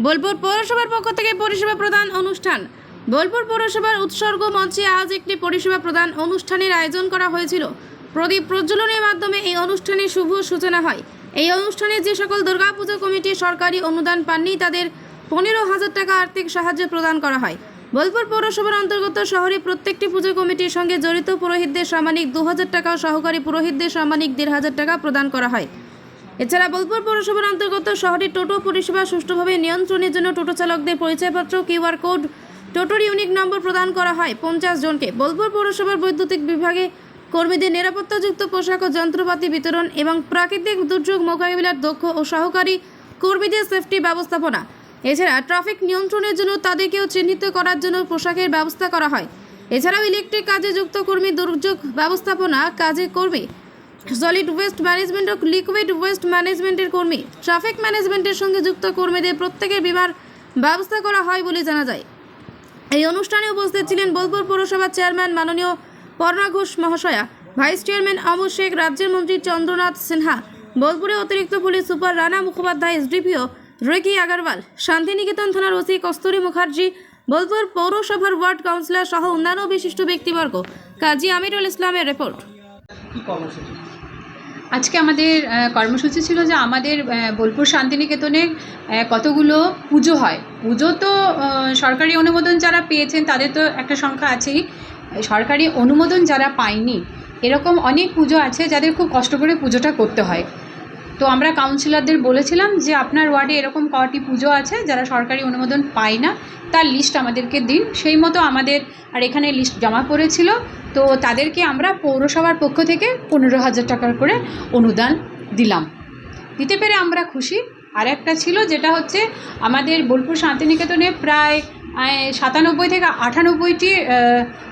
বোলপুর পৌরসভার পক্ষ থেকে পরিষেবা প্রদান অনুষ্ঠান। বোলপুর পৌরসভার উৎসর্গ মঞ্চে আজ একটি পরিষেবা প্রদান অনুষ্ঠানের আয়োজন করা হয়েছিল। প্রদীপ প্রজ্বলনের মাধ্যমে এই অনুষ্ঠানের শুভ সূচনা হয়। এই অনুষ্ঠানে যে সকল দুর্গাপুজো কমিটি সরকারি অনুদান পাননি, তাদের পনেরো হাজার টাকা আর্থিক সাহায্য প্রদান করা হয়। বোলপুর পৌরসভার অন্তর্গত শহরে প্রত্যেকটি পুজো কমিটির সঙ্গে জড়িত পুরোহিতদের সামানিক দু হাজার টাকা ও সহকারী পুরোহিতদের সামানিক দেড় হাজার টাকা প্রদান করা হয়। এছাড়া বোলপুর পৌরসভার অন্তর্গত শহরে টোটো পরিষেবা সুষ্ঠুভাবে নিয়ন্ত্রণের জন্য টোটো চালকদের পরিচয়পত্র কিউআর কোড, টোটোর ইউনিক নম্বর প্রদান করা হয় পঞ্চাশ জনকে। বোলপুর পৌরসভার বৈদ্যুতিক বিভাগে কর্মীদের নিরাপত্তাযুক্ত পোশাক ও যন্ত্রপাতি বিতরণ এবং প্রাকৃতিক দুর্যোগ মোকাবিলার দক্ষ ও সহকারী কর্মীদের সেফটি ব্যবস্থাপনা। এছাড়া ট্রাফিক নিয়ন্ত্রণের জন্য তাদেরকেও চিহ্নিত করার জন্য পোশাকের ব্যবস্থা করা হয়। এছাড়াও ইলেকট্রিক কাজে যুক্ত কর্মী দুর্যোগ ব্যবস্থাপনা কাজে কর্মী সলিড ওয়েস্ট ম্যানেজমেন্ট ও লিকুইড ওয়েস্ট ম্যানেজমেন্টের কর্মী, ট্রাফিক ম্যানেজমেন্টের সঙ্গে যুক্ত কর্মীদের প্রত্যেকের বিমার ব্যবস্থা করা হয় বলে জানা যায়। এই অনুষ্ঠানে উপস্থিত ছিলেন বোলপুর পৌরসভার চেয়ারম্যান মাননীয় পর্ণা ঘোষ মহাশয়া, ভাইস চেয়ারম্যান আমর শেখ, রাজ্যের মন্ত্রী চন্দ্রনাথ সিনহা, বোলপুরে অতিরিক্ত police super Rana Mukhopadhyay, SDPO Reki Agarwal, Santiniketan থানার ওসি কস্তুরী মুখার্জি, বোলপুর পৌরসভার ওয়ার্ড কাউন্সিলর সহ অন্যান্য বিশিষ্ট ব্যক্তিবর্গ। কাজী আমিরুল ইসলামের রিপোর্ট। আজকে আমাদের কর্মসূচি ছিল যে আমাদের বোলপুর শান্তিনিকেতনে কতগুলো পুজো হয়। পুজো তো সরকারি অনুমোদন যারা পেয়েছেন তাদের তো একটা সংখ্যা আছেই। সরকারি অনুমোদন যারা পায়নি, এরকম অনেক পুজো আছে যাদের খুব কষ্ট করে পুজোটা করতে হয়। তো আমরা কাউন্সিলরদের বলেছিলাম যে আপনার ওয়ার্ডে এরকম কটি পুজো আছে যারা সরকারি অনুমোদন পায় না, তার লিস্ট আমাদেরকে দিন। সেই মতো আমাদের আর এখানে লিস্ট জমা পড়েছিল। তো তাদেরকে আমরা পৌরসভার পক্ষ থেকে পনেরো হাজার টাকার করে অনুদান দিলাম। দিতে পেরে আমরা খুশি। আর একটা ছিল যেটা হচ্ছে আমাদের বোলপুর শান্তিনিকেতনে প্রায় সাতানব্বই থেকে আটানব্বইটি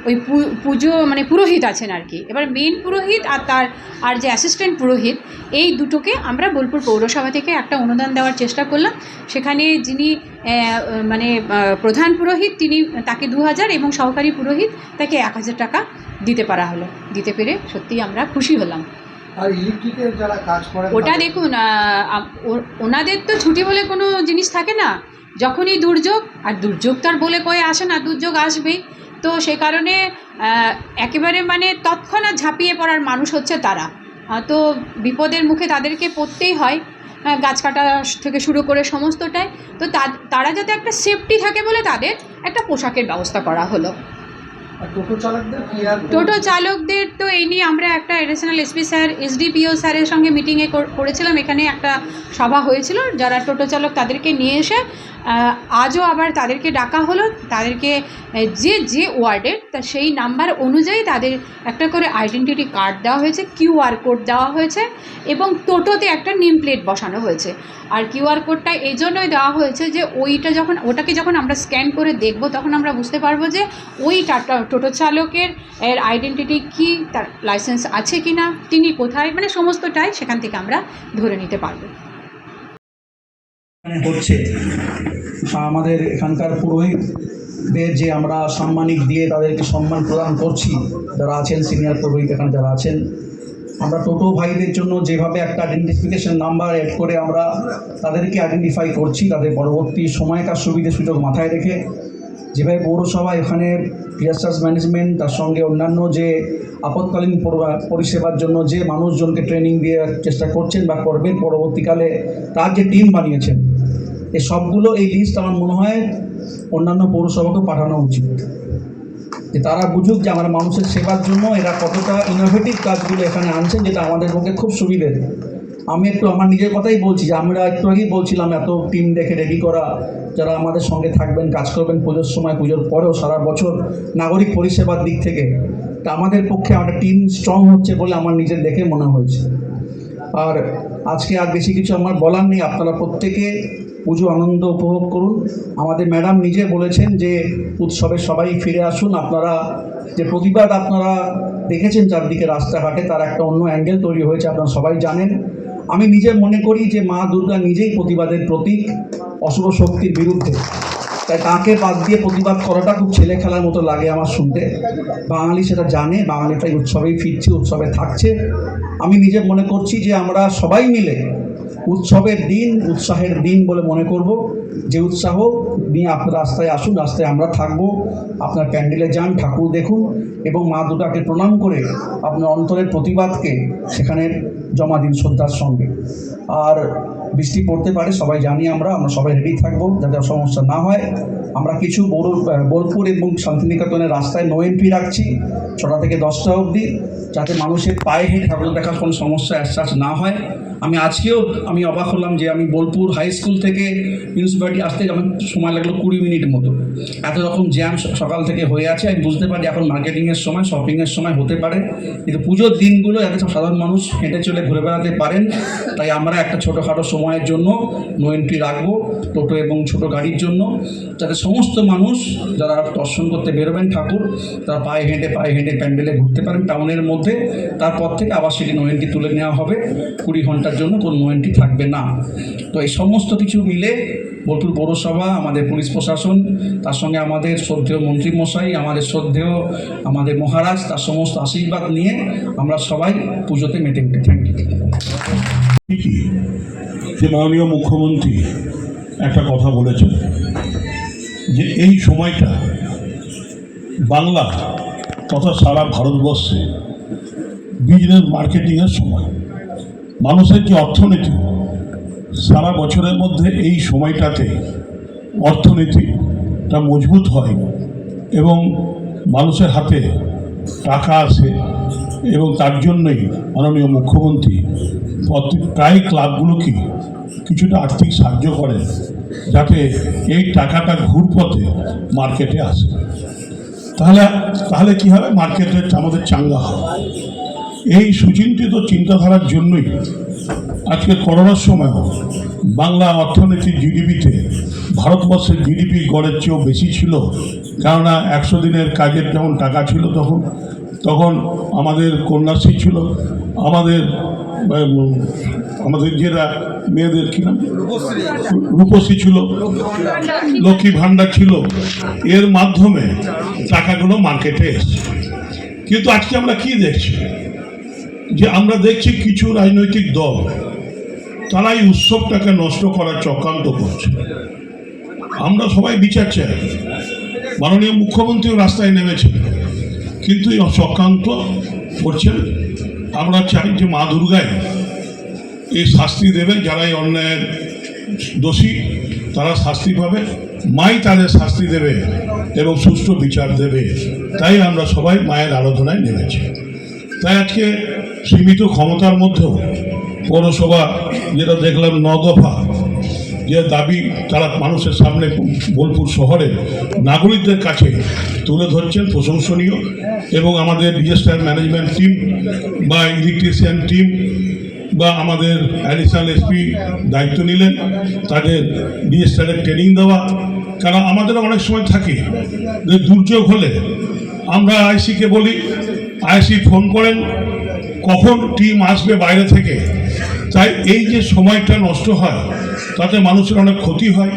ওই পু- পুজো মানে পুরোহিত আছেন আর কি। এবার মেন পুরোহিত আর তার আর যে অ্যাসিস্ট্যান্ট পুরোহিত এই দুটোকে আমরা বোলপুর পৌরসভা থেকে একটা অনুদান দেওয়ার চেষ্টা করলাম। সেখানে যিনি মানে প্রধান পুরোহিত তিনি তাকে দু হাজার এবং সহকারী পুরোহিত তাকে এক হাজার টাকা দিতে পারা হলো। দিতে পেরে সত্যিই আমরা খুশি হলাম। আর ইলেকট্রিকের যারা কাজ করে ওটা দেখুন ওনাদের তো ছুটি বলে কোনো জিনিস থাকে না। যখনই দুর্যোগ, আর দুর্যোগ তো আর বলে কয়ে আসে না, দুর্যোগ আসবেই। তো সে কারণে একেবারে মানে তৎক্ষণাৎ ঝাঁপিয়ে পড়ার মানুষ হচ্ছে তারা। তো বিপদের মুখে তাদেরকে পড়তেই হয় গাছ কাটা থেকে শুরু করে সমস্তটাই। তো তারা যাতে একটা সেফটি থাকে বলে তাদের একটা পোশাকের ব্যবস্থা করা হলো। টোটো চালকদের তো এই নিয়ে আমরা একটা অ্যাডিশনাল এসপি স্যার এসডিপিও স্যারের সঙ্গে মিটিংয়ে করেছিলাম। এখানে একটা সভা হয়েছিল। যারা টোটো চালক তাদেরকে নিয়ে এসে আজও আবার তাদেরকে ডাকা হলো। তাদেরকে যে যে ওয়ার্ডের, তা সেই নাম্বার অনুযায়ী তাদের একটা করে আইডেন্টিটি কার্ড দেওয়া হয়েছে কিউআর কোড দেওয়া হয়েছে এবং টোটোতে একটা নেম প্লেট বসানো হয়েছে। আর কিউআর কোডটা এই জন্যই দেওয়া হয়েছে যে, ওইটা যখন, ওটাকে যখন আমরা স্ক্যান করে দেখব, তখন আমরা বুঝতে পারব যে ওই টাটা টোটো চালকের, এর আইডেন্টিটি কি, তার লাইসেন্স আছে কি না তিনি কোথায় মানে সমস্তটাই সেখান থেকে আমরা ধরে নিতে পারব। হচ্ছে আমাদের এখানকার পুরোহিতদের যে আমরা সাম্মানিক দিয়ে তাদেরকে সম্মান প্রদান করছি, যারা আছেন সিনিয়র পুরোহিত এখানে যারা আছেন, আমরা টোটো ভাইদের জন্য যেভাবে একটা আইডেন্টিফিকেশন নাম্বার অ্যাড করে আমরা তাদেরকে আইডেন্টিফাই করছি, তাদের পরবর্তী সময়কার সুবিধে সুযোগ মাথায় রেখে যেভাবে পৌরসভা এখানে ডিজাস্টার্স ম্যানেজমেন্ট তার সঙ্গে অন্যান্য যে আপৎকালীন পরিষেবার জন্য যে মানুষজনকে ট্রেনিং দেওয়ার চেষ্টা করছেন বা করবেন, পরবর্তীকালে তার যে টিম বানিয়েছেন এই সবগুলো এই লিস্ট আমার মনে হয় অন্যান্য পৌরসভাকেও পাঠানো উচিত। যে তারা বুঝুক যে আমরা মানুষের সেবার জন্য এরা কতটা ইনোভেটিভ কাজগুলো এখানে আনছেন, যেটা আমাদের পক্ষে খুব সুবিধের আমি একটু আমার নিজের কথাই বলছি যে আমরা একটু আগেই বলছিলাম এত টিম দেখে রেডি করা, যারা আমাদের সঙ্গে থাকবেন, কাজ করবেন, পুজোর সময়, পুজোর পরেও সারা বছর নাগরিক পরিষেবার দিক থেকে, তা আমাদের পক্ষে আমাদের টিম স্ট্রং হচ্ছে বলে আমার নিজের দেখে মনে হয়েছে। আর আজকে আর বেশি কিছু আমার বলার নেই, আপনারা প্রত্যেকে পুজো আনন্দ উপভোগ করুন। আমাদের ম্যাডাম নিজে বলেছেন যে উৎসবে সবাই ফিরে আসুন, আপনারা যে প্রতিবাদ আপনারা দেখেছেন চারদিকে রাস্তাঘাটে, তার একটা অন্য অ্যাঙ্গেল তৈরি হয়েছে, আপনারা সবাই জানেন। আমি নিজে মনে করি যে মা দুর্গা নিজেই প্রতিবাদের প্রতীক, অশুভ শক্তির বিরুদ্ধে। তাই তাকে বাদ দিয়ে প্রতিবাদ করাটা খুব ছেলে খেলার মতো লাগে আমার শুনতে। বাঙালি সেটা জানে বাঙালি তাই উৎসবেই ফিরছে, উৎসবে থাকছে। আমি নিজে মনে করছি যে আমরা সবাই মিলে উৎসবের দিন, উৎসাহের দিন বলে মনে করব। যে উৎসাহ নিয়ে আপনার রাস্তায় আসুন, রাস্তায় আমরা থাকব। আপনার প্যান্ডেলে যান, ঠাকুর দেখুন এবং মা দুটাকে প্রণাম করে আপনার অন্তরের প্রতিবাদকে সেখানে জমা দিন শ্রদ্ধার সঙ্গে। আর বৃষ্টি পড়তে পারে, সবাই জানি আমরা আমরা সবাই রেডি থাকব যাতে সমস্যা না হয়। আমরা কিছু বড় বোলপুর এবং শান্তিনিকেতনের রাস্তায় নো এন্ট্রি রাখছি, ছটা থেকে দশটা অবধি, যাতে মানুষের পায়ে হেঁটে ঠাকুর দেখার কোনো সমস্যা অ্যাসাচ না হয়। আমি আজকেও আমি অবাক হলাম যে আমি বোলপুর হাই স্কুল থেকে মিউনিসিপ্যালিটি আসতে আমার সময় লাগল কুড়ি মিনিট মতো। এত রকম জ্যাম সকাল থেকে হয়ে আছে, আমি বুঝতে পারি এখন মার্কেটিংয়ের সময় শপিংয়ের সময় হতে পারে। কিন্তু পুজোর দিনগুলো যাতে সাধারণ মানুষ হেঁটে চলে ঘুরে বেড়াতে পারেন। তাই আমরা একটা ছোটোখাটো সময়ের জন্য নো এন্ট্রি রাখব টোটো এবং ছোটো গাড়ির জন্য। যাতে সমস্ত মানুষ যারা দর্শন করতে বেরোবেন ঠাকুর, তারা পায়ে হেঁটে পায়ে হেঁটে প্যান্ডেলে ঘুরতে পারেন টাউনের মধ্যে। তারপর থেকে আবার সেটি নো এন্ট্রি তুলে নেওয়া হবে। কুড়ি ঘণ্টার জন্য কোনো এন্ট্রি থাকবে না। তো এই সমস্ত কিছু মিলে বোলপুর পৌরসভা, আমাদের পুলিশ প্রশাসন, তার সঙ্গে আমাদের শ্রদ্ধেয় মন্ত্রী মশাই আমাদের শ্রদ্ধেয় আমাদের মহারাজ, তার সমস্ত আশীর্বাদ নিয়ে আমরা সবাই পুজোতে মেতে উঠি। থ্যাংক ইউ যে মাননীয় মুখ্যমন্ত্রী একটা কথা বলেছেন যে এই সময়টা বাংলা তথা সারা ভারতবর্ষে বিজনেস মার্কেটিংয়ের সময়। মানুষের যে অর্থনীতি, সারা বছরের মধ্যে এই সময়টাতে অর্থনীতিটা মজবুত হয় এবং মানুষের হাতে টাকা আসে এবং তার জন্যই মাননীয় মুখ্যমন্ত্রী প্রায় ক্লাবগুলোকে কিছুটা আর্থিক সাহায্য করেন যাতে এই টাকাটা ঘুরপথে মার্কেটে আসে। তাহলে তাহলে কী হবে? মার্কেটের আমাদের চাঙ্গা হবে। এই সুচিন্তিত চিন্তাধারার জন্যই আজকে করোনার সময় বাংলা অর্থনীতির জিডিপিতে ভারতবর্ষের জিডিপি গড়ের চেয়েও বেশি ছিল। কেননা একশো দিনের কাজের যখন টাকা ছিল তখন তখন আমাদের কন্যাশ্রী ছিল, আমাদের আমাদের যেটা মেয়েদের কি নাম? রূপশ্রী ছিল, লক্ষ্মী ভাণ্ডার ছিল। এর মাধ্যমে টাকাগুলো মার্কেটে এসছে। কিন্তু আজকে আমরা কি দেখছি? যে আমরা দেখছি কিছু রাজনৈতিক দল তারা এই উৎসবটাকে নষ্ট করার চক্রান্ত করছে। আমরা সবাই বিচার চাই। মাননীয় মুখ্যমন্ত্রীও রাস্তায় নেমেছেন। কিন্তু এই চক্রান্ত করছেন। আমরা চাই যে মা দুর্গায় এই শাস্তি দেবে। যারা এই অন্যায়ের দোষী, তারা শাস্তি পাবে। মাই তাদের শাস্তি দেবে এবং সুষ্ঠু বিচার দেবে। তাই আমরা সবাই মায়ের আরাধনায় নেমেছি। তাই আজকে সীমিত ক্ষমতার মধ্যেও পৌরসভা যেটা দেখলাম ন দফা যে দাবি তারা মানুষের সামনে বোলপুর শহরের নাগরিকদের কাছে তুলে ধরছেন প্রশংসনীয় এবং আমাদের ডিজাস্টার ম্যানেজমেন্ট টিম বা ইলেকট্রিশিয়ান টিম বা আমাদের অ্যাডিশনাল এসপি দায়িত্ব নিলেন। তাদের ডিএসটারের ট্রেনিং দেওয়া কারণ আমাদের অনেক সময় থাকে যে দুর্যোগ হলে আমরা আইসিকে বলি, আইসি ফোন করেন কখন টিম আসবে বাইরে থেকে? তাই এই যে সময়টা নষ্ট হয়, তাতে মানুষের অনেক ক্ষতি হয়।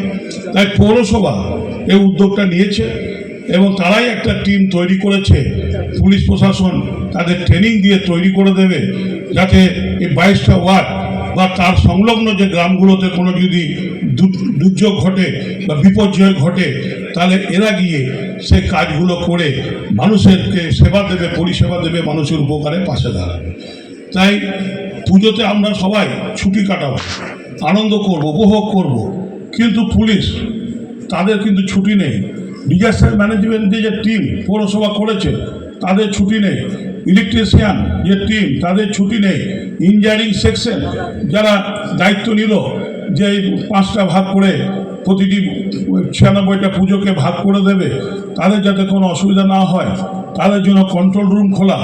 তাই পৌরসভা এই উদ্যোগটা নিয়েছে এবং তারাই একটা টিম তৈরি করেছে। পুলিশ প্রশাসন তাদের ট্রেনিং দিয়ে তৈরি করে দেবে যাতে এই বাইশটা ওয়ার্ড বা তার সংলগ্ন যে গ্রামগুলোতে কোনো যদি দুর্যোগ ঘটে বা বিপর্যয় ঘটে তাহলে এরা গিয়ে সে কাজগুলো করে মানুষেরকে সেবা দেবে, পরিষেবা দেবে, মানুষের উপকারে পাশে দাঁড়াবে। তাই পুজোতে আমরা সবাই ছুটি কাটাবো, আনন্দ করব, উপভোগ করব। কিন্তু পুলিশ, তাদের কিন্তু ছুটি নেই। ডিজাস্টার ম্যানেজমেন্টের যে টিম পৌরসভা করেছে, তাদের ছুটি নেই। ইলেকট্রিশিয়ান যে টিম, তাদের ছুটি নেই। ইঞ্জিনিয়ারিং সেকশন যারা দায়িত্ব নিল যে পাঁচটা ভাগ করে প্রতিটি ছিয়ানব্বইটা পুজোকে ভাগ করে দেবে, তাদের যাতে কোনো অসুবিধা না হয়, তাদের জন্য কন্ট্রোল রুম খোলা।